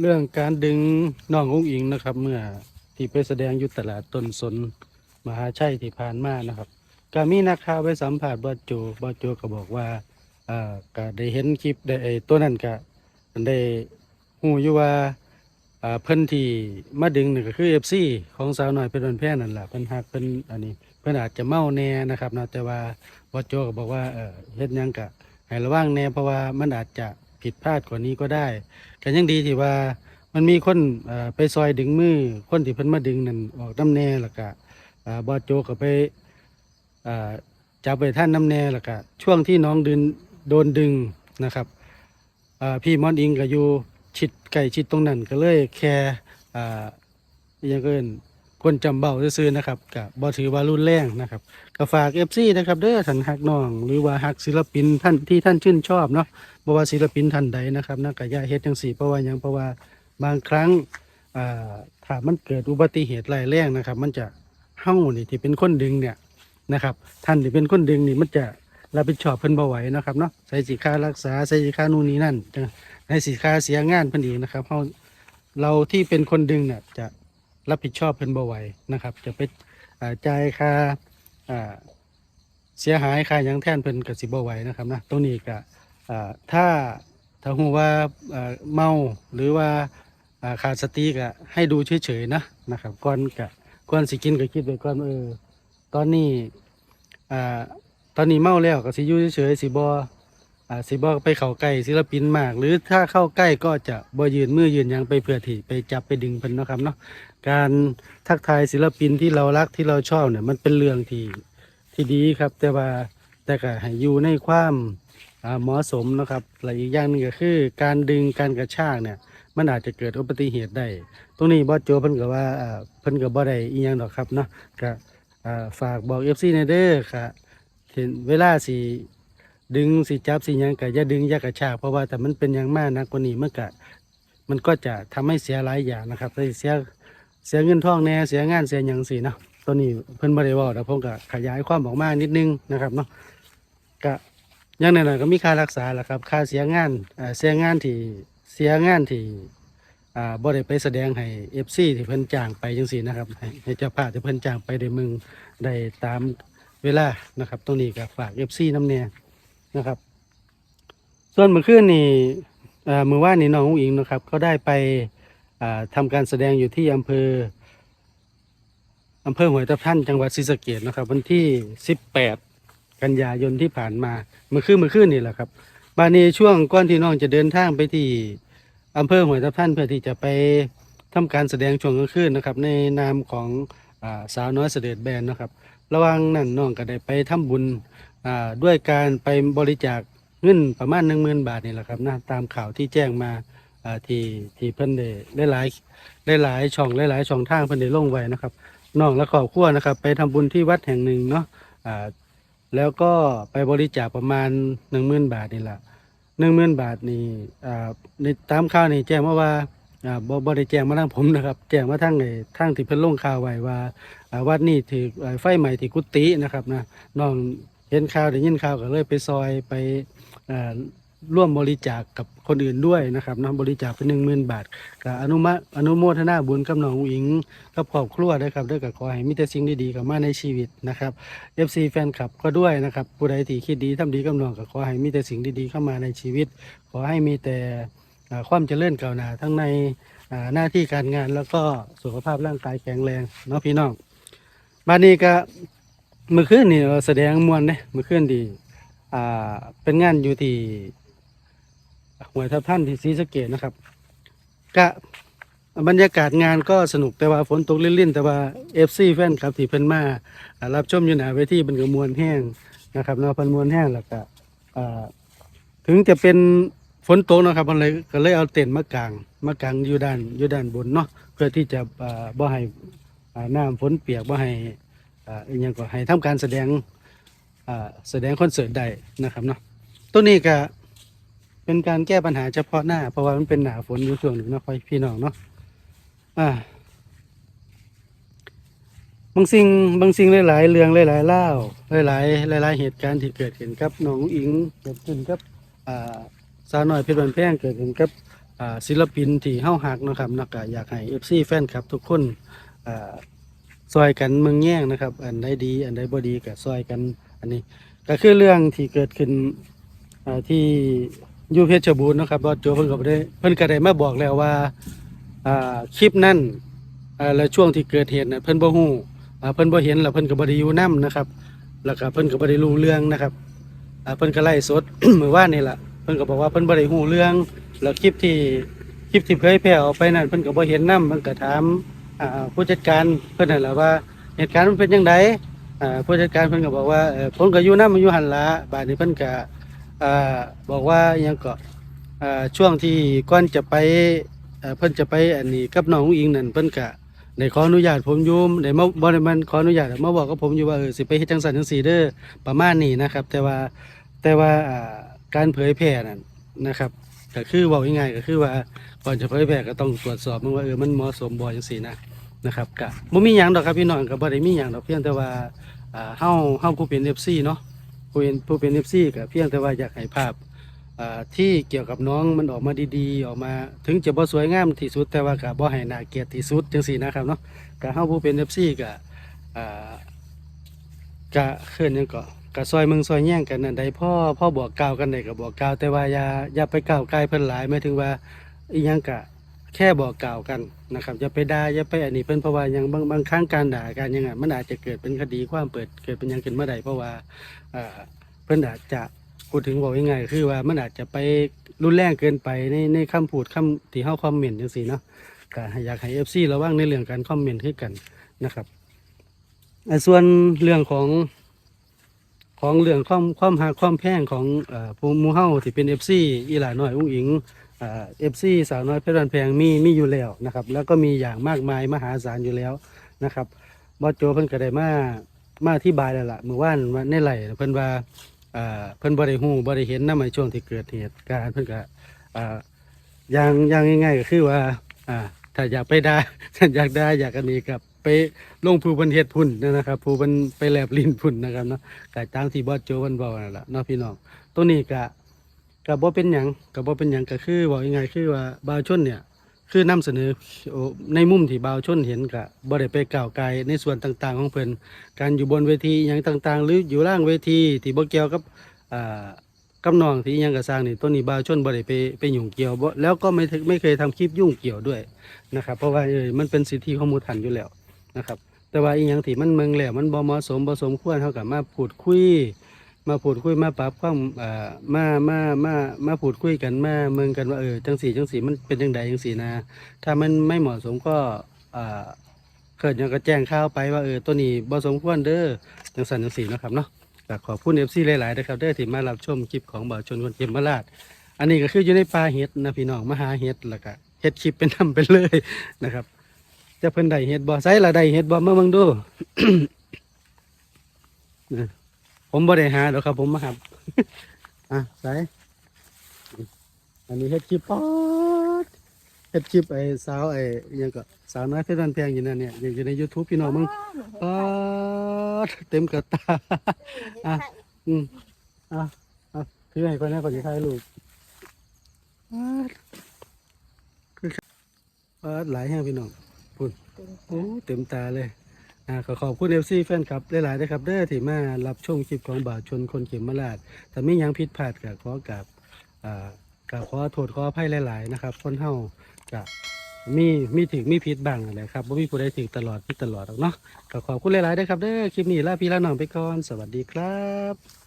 เรื่องการดึงน้ององอิงนะครับ เมื่อที่ไปแสดงอยุตลาดต้นสนมหาชัยที่ผ่านมานะครับก็มีนักข่าวไปสัมผัสบอสโจบอสโจก็บอกว่าอ่าก็ได้เห็นคลิปได้ไอ้ตัวนั้นก็ได้หูอยู่ว่าอ่าเพิ่นที่มาดึงนี่ก็คือ FC ของสาวน้อยเป็นวันแพร่นั่นแหละเพิ่นฮักเพิ่นอันนี้ เพิ่นอาจจะเมาแน่นะครับเนาะแต่ว่าบอสโจก็บอกว่าเออเฮ็ดหยังก็ให้ระวังแน่เพราะว่ามันอาจจะ ผิดพลาดกว่านี้ก็ได้ก็ยังดีที่ว่ามันมีคนไปซอยดึงมือ คนที่เพิ่นมาดึงนั่นออกน้ำแน่แล้วก็บอโจก็ไปจับไปท่านน้ำแน่แล้วก็ช่วงที่น้องดึงโดนดึงนะครับพี่มอนอิงก็อยู่ชิดไก่ชิดตรงนั้นก็เลยแค่ยังเกิน คนจำเบาซื่อๆนะครับกับ่ถือว่ารุนแรงนะครับก็ฝากเอฟซีนะครับเด้อท่านฮักน้อง หรือว่าฮักศิลปินท่านที่ท่านชื่นชอบเนาะบ่ว่าศิลปินท่านใดนะครับนักกายาเฮ็ดจังสี่เพราะว่าหยังเพราะว่าบางครั้งอ่าถ้ามันเกิดอุบัติเหตุร้ายแรงนะครับ มันจะเฮ้านี่ที่เป็นคนดึงเนี่ยนะครับท่านที่เป็นคนดึงนี่มันจะรับผิดชอบเพิ่นบ่ไหวนะครับเนาะใส่สิค่ารักษาใส่สิค่านู่นนี่นั่นจะให้สิค่าเสียงานเพิ่นอีกนะครับเฮาเราที่เป็นคนดึงเนี่ยจะ รับผิดชอบเพิ่นบ่ไหวนะครับ จะไปจ่ายค่าเสียหายค่ายังแทนเพิ่นก็สิบ่ไหวนะครับนะตรงนี้ก็ถ้าถ้าหูว่าเมาหรือว่าขาดสติก็ให้ดูเฉยๆนะนะครับก่อนกะก่อนสิกินก็คิดไว้ก่อนเออตอนนี้ตอนนี้เมาแล้วก็สิอยู่เฉยๆสิบอ่สิบอไปเข้าใกล้ศิลปินมาก หรือถ้าเข้าใกล้ก็จะบ่ยืนมือยืนยังไปเพื่อที่ไปจับไปดึงเพิ่นนะครับเนาะ การทักทายศิลปินที่เรารักที่เราชอบเนี่ยมันเป็นเรื่องที่ที่ดีครับ แต่ว่าแต่ก็ให้อยู่ในความเหมาะสมนะครับและอีกอย่างหนึงก็คือ การดึงการกระชากเนี่ย มันอาจจะเกิดอุบัติเหตุได้ ตรงนี้บอสโจเพิ่นก็ว่าเพิ่นก็บ่ได้อีหยังดอกครับเนาะก็ฝากบอก FC ในเด้อค่ะเห็นเวลาสิดึงสิจับสิยังก็อย่าดึงอย่ากระชากเพราะว่าแต่มันเป็นอย่างมากนะกว่านี้มันก็มันก็จะทำให้เสียหลายอย่างนะครับเสีย เสียเงินทองแน่เสียงานเสียหยังสิเนาะตัวนี้เพิ่นบ่ได้เว้าแต่ผมก็ขยายความออกมานิดนึงนะครับเนาะก็อย่างนั้นนะก็มีค่ารักษาแหละครับ ค่าเสียงานอ่าเสียงานที่เสียงานที่อ่าบ่ได้ไปแสดงให้เอฟซีที่เพิ่นจ้างไปจังซี่นะครับให้เจ้าภาพที่เพิ่นจ้างไปได้มึงได้ตามเวลานะครับ ตรงนี้ก็ฝากเอฟซีน้ำแน่นะครับ ส่วนเมื่อคืนนี่อ่ามื้อวานนี่น้องอุ้งอิงนะครับเขาได้ไป ทำการแสดงอยู่ที่อำเภออำเภอห้วยทับทันจังหวัดศรีสะเกษนะครับ วันที่ 18 กันยายนที่ผ่านมาเมื่อคืนเมื่อคืนนี่แหละครับบานนี้ช่วงก่อนที่น้องจะเดินทางไปที่อำเภอห้วยทับท่านเพื่อที่จะไปทำการแสดงช่วงกลางคืนนะครับในนามของอสาวน้อยเสด็จแบนนะครับ ระว่างนั้นน้องก็ได้ไปทำบุญด้วยการไปบริจาคเงินประมาณหนึ่งหมื่นบาทนี่แหละครับนะตามข่าวที่แจ้งมา อ่าที่ที่เพิ่นได้ได้หลายได้หลายช่องหลายช่องทางเพิ่นได้ลงไว้นะครับน้องและครอบครัวนะครับ ไปทำบุญที่วัดแห่งหนึ่งเนาะอ่าแล้วก็ไปบริจาคประมาณหนึ่งหมื่นบาทนี่แหละหนึ่งหมื่นบาทนี่อ่าในตามข่าวนี่แจ้งมาว่าอ่าบ่บ่ได้แจ้งมาทางผมนะครับ แจ้งมาทางไอ้ทางที่เพิ่นลงข่าวไว้ว่าอ่าวัดนี้ถืออ่ไฟใหม่ที่กุฏินะครับนะน้องเห็นข่าวได้ยินข่าวก็เลยไปซอยไปอ่า ร่วมบริจาคกับคนอื่นด้วยนะครับนะบริจาคเป็นหนึ่งหมื่นบาทก็อนุมะอนุโมทนาบุญกับน้องอุ๋งอิงกับครอบครัวด้ครับด้วยกับขอให้มีแต่สิ่งดีๆกลับมาในชีวิตนะครับ FC แฟนคลับก็ด้วยนะครับผู้ใดที่คิดดีทำดีกับน้องก็ขอให้มีแต่สิ่งดีๆเข้ามาในชีวิต ขอให้มีแต่ความเจริญก้าวหน้าทั้งในหน้าที่การงานแล้วก็สุขภาพร่างกายแข็งแรงเนาะพี่น้องบ้านนี้ก็เมื่อคืนนี่แสดงมวนเนี่ยเมื่อคืนดีอ่าเป็นงานอยู่ที่ หวยทับท่านที่ศรีสะเกดนะครับก็บรรยากาศงานก็สนุกแต่ว่าฝนตกลิ่นๆแต่ว่า FC แฟนครับที่เพิ่นมาอ่ารับชมอยู่หนาเวทีเป็นกระมวลแห้งนะครับเนาะเป็นมวลแห้งแล้วก็อ่าถึงจะเป็นฝนตกนะครับมันเลยก็เลยเอาเต็นท์มากางมากางอยู่ด้านอยู่ด้านบนเนาะเพื่อที่จะอ่าบ่ให้น้ำฝนเปียกบ่ให้อ่าอหยังก็ให้ทำการแสดงอ่าแสดงคอนเสิร์ตได้นะครับเนาะตัวนี้ก็ เป็นการแก้ปัญหาเฉพาะหน้า เพราะว่ามันเป็นหนาฝนอยู่ช่วงหนึ่งนะพี่น้องเนาะอ่าบางสิ่งบางสิ่งหลาย ๆ เรื่องหลายๆเล่าหลาย ๆ หลาย ๆ เหตุการณ์ที่เกิดขึ้นกับน้องอิงเกิดขึ้นกับอ่าสาวน้อยเพชรบันแพงเกิดขึ้นกับอ่าศิลปินที่เฮาฮักนะครับนักกอยากให้ FC แฟนคลับ ทุกคนอ่าซอยกันเมืองแย่งนะครับ อันใดดี อันใดบ่ดีก็ซอยกัน อันนี้ ก็คือเรื่องที่เกิดขึ้นอ่าที่ อยูเพชรบูรณ์นะครับบอสโจเพิ่นก็บ่ได้เพิ่นก็ได้มาบอกแล้วว่าอ่าคลิปนั้นอ่าแล้วช่วงที่เกิดเหตุน่ะเพิ่นบ่ฮู้อ่าเพิ่นบ่เห็นแล้วเพิ่นก็บ่ได้อยู่นํนะครับ แล้วก็เพิ่นก็บ่ได้รู้เรื่องนะครับอ่าเพิ่นก็ไล่สด มื้อวานนี่ล่ะเพิ่นก็บอกว่าเพิ่นบ่ได้ฮู้เรื่อง แล้วคลิปที่คลิปที่เผยแพร่ออกไปนั่นเพิ่นก็บ่เห็นนํเพิ่นก็ถามอ่าผู้จัดการเพิ่นนั่นแหละว่าเหตุการณ์มันเป็นจังไดอ่าผู้จัดการเพิ่นก็บอกว่าเออผมก็อยู่นํอยู่หั่นล่ะบาดนี้เพิ่นก็ บอกว่าอิหยังก็อ่าช่วงที่ก่อนจะไปเอ่อเพิ่นจะไปอันนี้กับน้องอิงนั่นเพิ่นก็ได้ขออนุญาตผมยู่ได้มาบ่ได้มันขออนุญาตมาบอกกับผมอยู่ว่าเออสิไปเฮ็ดจังซั่นจังซี่เด้อประมาณนี้นะครับ แต่ว่าแต่ว่าการเผยแพร่นั่นนะครับก็คือบอกง่ายๆก็คือว่าก่อนจะเผยแพร่ก็ต้องตรวจสอบมันว่าเออมันเหมาะสมบ่จังซี่นะนะครับก็บ่มีหยังดอกครับพี่น้องก็บ่ได้มีหยังดอกเพียงแต่ว่าอ่าเฮาเฮาผู้เป็น FC เนาะ ผู้เป็นผู้เป็น FC ก็เพียงแต่ว่าอยากให้ภาพอ่าที่เกี่ยวกับน้องมันออกมาดีๆ ออกมา ถึงจะบ่สวยงามที่สุดแต่ว่าก็บ่ให้น่าเกลียดที่สุดจังซี่นะครับเนาะก็เฮาผู้เป็น FC ก็อ่าก็เคลื่อนยังก็ก็ซอยมึงซอยแย่งกันนั่นใดพ่อพ่อบอกกล่าวกันได้ก็บอกกล่าวแต่ว่าอย่าอย่าไปกล่าวไกลเพิ่นหลายหมายถึงว่าอีหยังกะ แค่บอกกล่าวกันนะครับอย่าไปด่าอย่าไปอันนี้เพิ่นเพราะว่ายังบางบางครั้งการด่ากันยังไงมันอาจจะเกิดเป็นคดีความเปิดเกิดเป็นยังขึ้นเมื่อใดเพราะว่าอ่าเพิ่นอาจจะพูดถึงบอกยังไงคือว่ามันอาจจะไปรุนแรงเกินไปในในคำพูดคำที่เฮาคอมเมนต์จังซี่เนาะก็อยากให้ FC ระวังในเรื่องการคอมเมนต์คือกันนะครับส่วนเรื่องของของเรื่องความความหาความแพงของเอ่อผู้มูเฮาที่เป็น FC อีหลาน้อยอุ้งอิง เอ่อ FC สาวน้อยเพชรบ้านแพงมีมีอยู่แล้วนะครับ แล้วก็มีอย่างมากมายมหาศาลอยู่แล้วนะครับบอสโจเพิ่นก็ได้มามาอธิบายแล้วล่ะเมื่อวานว่าในไหลเพิ่นว่าเพิ่นบ่ได้ฮู้บ่ได้เห็นน้ำในช่วงที่เกิดเหตุการณ์เพิ่นก็อย่างอย่างง่ายๆก็คือว่าถ้าอยากไปด่าถ้าอยากได่าอยากอันนี้กับไปลงผู้บันเฮ็ดพุ่นนะครับผู้บันไปแลบลิ้นพุ่นนะครับเนาะก็ตามที่บอสโจวันบอกนั่นแหละเนาะพี่น้องตัวนี้ก็ ก็บ่เป็นหยังก็บ่เป็นหยังก็คือบอกยังไงคือว่าบาวชนเนี่ย คือนำเสนอในมุมที่บาวชนเห็นก็บ่ได้ไปกล่าวไกลในส่วนต่างๆ ของเพิ่นการอยู่บนเวทีอย่างต่างๆ หรืออยู่ล่างเวทีที่บ่เกี่ยวกับอ่ากับน้องที่ยังก็สร้างนี่ตัวนี้บาวชนบ่ได้ไปไปยุ่งเกี่ยวบ่แล้วก็ไม่ไม่เคยทำคลิปยุ่งเกี่ยวด้วยนะครับ เพราะว่าเออมันเป็นสิทธิของมู่ท่านอยู่แล้วนะครับ แต่ว่าอีหยังที่มันเมืองแล้วมันบ่เหมาะสมบ่สมควรเท่ากับมาพูดคุย มาพูดคุยมาปรับความเอ่อมามามามาพูดคุยกันมาเมืองกันว่าเออจังสีจังสีมันเป็นจังใดจังสีนะ ถ้ามันไม่เหมาะสมก็เอ่อเกิดยังก็แจ้งข่าวไปว่าเออตัวนี้บ่สมควรเด้อจังสันจังสีเนาะครับเนาะก็ขอบคุณเอฟซีหลายๆนะครับเด้อที่มารับชมคลิปของบ่าวชนคนเก็บมาลาด อันนี้ก็คืออยู่ในป่าเห็ดนะพี่น้องมาหาเห็ดแล้วก็เห็ดคลิปเป็นทำไปเลยนะครับจะเพิ่นได้เห็ดบ่ใส่ละได้เห็ดบ่มาเบิ่งดูนะ ผมบ่ได้หาดอกครับ ผมมาหับ อะใส่อันนี้เฮ็ดคลิปป๊อดเฮ็ดคลิปไอ้สาวไอ้อิหยังก็สาวน้อยเพชรบ้านแพงอยู่นั่นเนี่ยอยู่ใน YouTube พี่น้องมึงป๊อดเต็มกระตา อะ อืมอะอะถือให้ก่อนนะก่อนจะถ่ายรูปป๊าดคือป๊าดหลายแห้งพี่น้องพุ่นโอ้เต็มตาเลย อ่าขอขอบคุณเอฟซีแฟนคลับหลายๆนะครับเด้อที่มารับชมคลิปของบ่าวชนคนเข็มมาลาดแต่ไม่ยังผิดพลาดกับขอกับอ่ากับขอโทษขออภัยหลาย ๆ นะครับคนเฮาจะมีมีถึงมีผิดบ้างนะครับบ่มีผู้ใดถึงตลอดผิดตลอดหรอกเนาะก็ขอบคุณหลายๆนะครับเด้อคลิปนี้ลาพี่ลาน้องไปก่อน สวัสดีครับ